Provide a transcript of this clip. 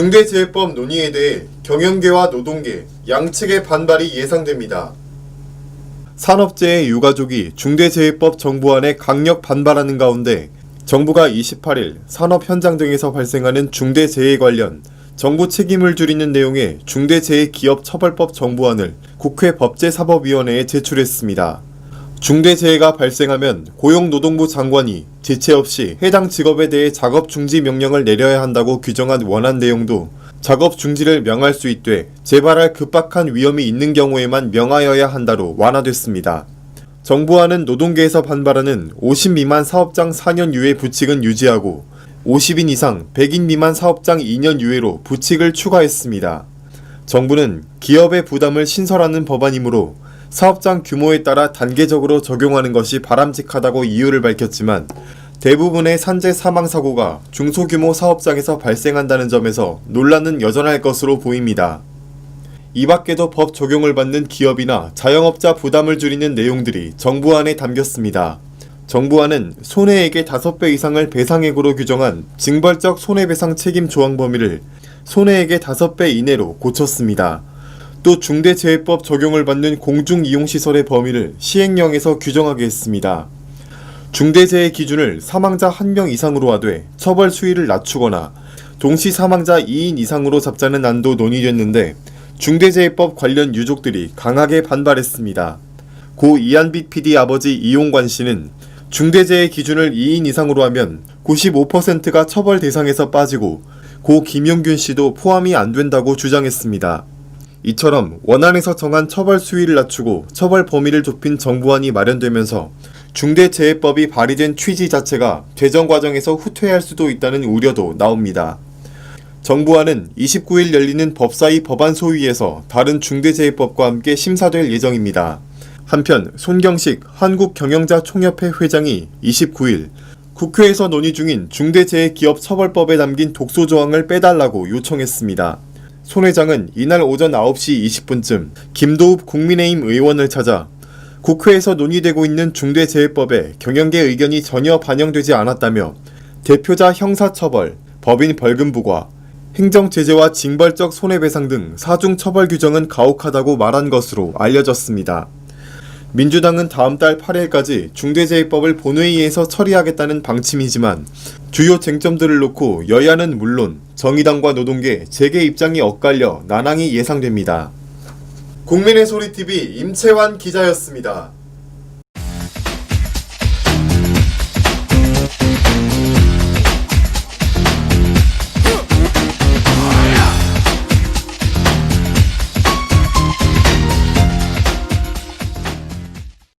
중대재해법 논의에 대해 경영계와 노동계 양측의 반발이 예상됩니다. 산업재해 유가족이 중대재해법 정부안에 강력 반발하는 가운데 정부가 28일 산업 현장 등에서 발생하는 중대재해 관련 정부 책임을 줄이는 내용의 중대재해기업처벌법 정부안을 국회 법제사법위원회에 제출했습니다. 중대재해가 발생하면 고용노동부 장관이 지체 없이 해당 직업에 대해 작업 중지 명령을 내려야 한다고 규정한 원안 내용도 작업 중지를 명할 수 있되 재발할 급박한 위험이 있는 경우에만 명하여야 한다로 완화됐습니다. 정부안은 노동계에서 반발하는 50 미만 사업장 4년 유예 부칙은 유지하고 50인 이상 100인 미만 사업장 2년 유예로 부칙을 추가했습니다. 정부는 기업의 부담을 신설하는 법안이므로 사업장 규모에 따라 단계적으로 적용하는 것이 바람직하다고 이유를 밝혔지만 대부분의 산재 사망 사고가 중소규모 사업장에서 발생한다는 점에서 논란은 여전할 것으로 보입니다. 이 밖에도 법 적용을 받는 기업이나 자영업자 부담을 줄이는 내용들이 정부안에 담겼습니다. 정부안은 손해액의 5배 이상을 배상액으로 규정한 징벌적 손해배상 책임 조항 범위를 손해액의 5배 이내로 고쳤습니다. 또 중대재해법 적용을 받는 공중이용시설의 범위를 시행령에서 규정하게 했습니다. 중대재해 기준을 사망자 1명 이상으로 하되 처벌 수위를 낮추거나 동시 사망자 2인 이상으로 잡자는 안도 논의됐는데 중대재해법 관련 유족들이 강하게 반발했습니다. 고 이한빛 PD 아버지 이용관 씨는 중대재해 기준을 2인 이상으로 하면 95%가 처벌 대상에서 빠지고 고 김용균 씨도 포함이 안 된다고 주장했습니다. 이처럼 원안에서 정한 처벌 수위를 낮추고 처벌 범위를 좁힌 정부안이 마련되면서 중대재해법이 발의된 취지 자체가 제정 과정에서 후퇴할 수도 있다는 우려도 나옵니다. 정부안은 29일 열리는 법사위 법안 소위에서 다른 중대재해법과 함께 심사될 예정입니다. 한편 손경식 한국경영자총협회 회장이 29일 국회에서 논의 중인 중대재해기업처벌법에 담긴 독소 조항을 빼달라고 요청했습니다. 손 회장은 이날 오전 9시 20분쯤 김도읍 국민의힘 의원을 찾아 국회에서 논의되고 있는 중대재해법에 경영계 의견이 전혀 반영되지 않았다며 대표자 형사처벌, 법인 벌금 부과, 행정제재와 징벌적 손해배상 등 사중 처벌 규정은 가혹하다고 말한 것으로 알려졌습니다. 민주당은 다음 달 8일까지 중대재해법을 본회의에서 처리하겠다는 방침이지만 주요 쟁점들을 놓고 여야는 물론 정의당과 노동계 재계 입장이 엇갈려 난항이 예상됩니다. 국민의 소리TV 임채환 기자였습니다.